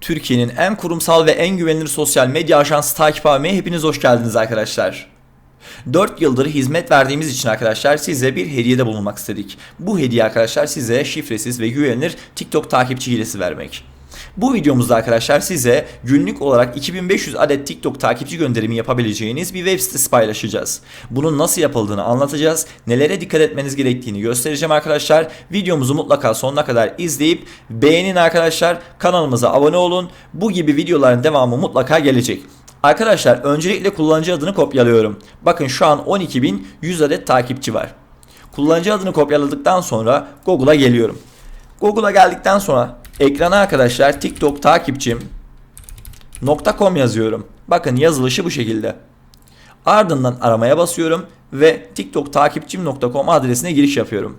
Türkiye'nin en kurumsal ve en güvenilir sosyal medya ajansı takip almaya hepiniz hoş geldiniz arkadaşlar. 4 yıldır hizmet verdiğimiz için arkadaşlar size bir hediyede bulunmak istedik. Bu hediye arkadaşlar size şifresiz ve güvenilir TikTok takipçi hilesi vermek. Bu videomuzda arkadaşlar size günlük olarak 2500 adet TikTok takipçi gönderimi yapabileceğiniz bir web sitesi paylaşacağız. Bunun nasıl yapıldığını anlatacağız. Nelere dikkat etmeniz gerektiğini göstereceğim arkadaşlar. Videomuzu mutlaka sonuna kadar izleyip beğenin arkadaşlar. Kanalımıza abone olun. Bu gibi videoların devamı mutlaka gelecek. Arkadaşlar öncelikle kullanıcı adını kopyalıyorum. Bakın şu an 12.100 adet takipçi var. Kullanıcı adını kopyaladıktan sonra Google'a geliyorum. Google'a geldikten sonra ekrana arkadaşlar TikTok takipçim .com yazıyorum. Bakın yazılışı bu şekilde. Ardından aramaya basıyorum ve TikTok takipçim.com adresine giriş yapıyorum.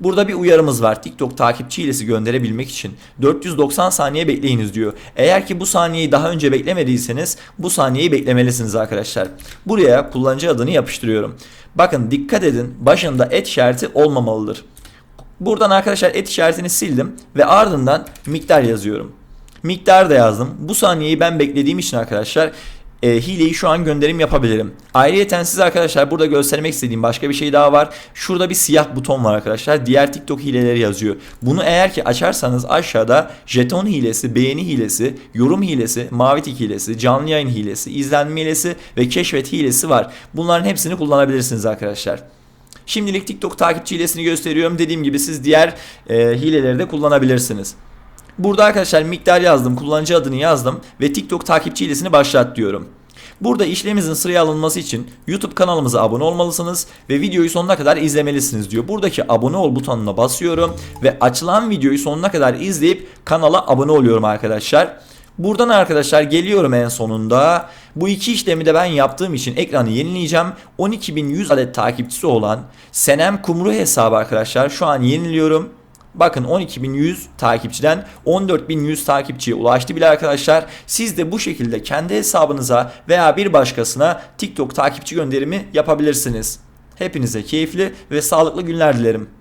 Burada bir uyarımız var. TikTok takipçi hilesi gönderebilmek için 490 saniye bekleyiniz diyor. Eğer ki bu saniyeyi daha önce beklemediyseniz bu saniyeyi beklemelisiniz arkadaşlar. Buraya kullanıcı adını yapıştırıyorum. Bakın dikkat edin başında et işareti olmamalıdır. Buradan arkadaşlar et işaretini sildim ve ardından miktar yazıyorum. Miktar da yazdım. Bu saniyeyi ben beklediğim için arkadaşlar e, hileyi şu an gönderim yapabilirim. Ayrıyeten siz arkadaşlar burada göstermek istediğim başka bir şey daha var. Şurada bir siyah buton var arkadaşlar. Diğer TikTok hileleri yazıyor. Bunu eğer ki açarsanız aşağıda jeton hilesi, beğeni hilesi, yorum hilesi, mavi tik hilesi, canlı yayın hilesi, izlenme hilesi ve keşfet hilesi var. Bunların hepsini kullanabilirsiniz arkadaşlar. Şimdilik TikTok takipçi hilesini gösteriyorum. Dediğim gibi siz diğer e, hileleri de kullanabilirsiniz. Burada arkadaşlar miktar yazdım, kullanıcı adını yazdım ve TikTok takipçi hilesini başlat diyorum. Burada işlemimizin sıraya alınması için YouTube kanalımıza abone olmalısınız ve videoyu sonuna kadar izlemelisiniz diyor. Buradaki abone ol butonuna basıyorum ve açılan videoyu sonuna kadar izleyip kanala abone oluyorum arkadaşlar. Buradan arkadaşlar geliyorum en sonunda. Bu iki işlemi de ben yaptığım için ekranı yenileyeceğim. 12.100 adet takipçisi olan Senem Kumru hesabı arkadaşlar şu an yeniliyorum. Bakın 12.100 takipçiden 14.100 takipçiye ulaştı bile arkadaşlar. Siz de bu şekilde kendi hesabınıza veya bir başkasına TikTok takipçi gönderimi yapabilirsiniz. Hepinize keyifli ve sağlıklı günler dilerim.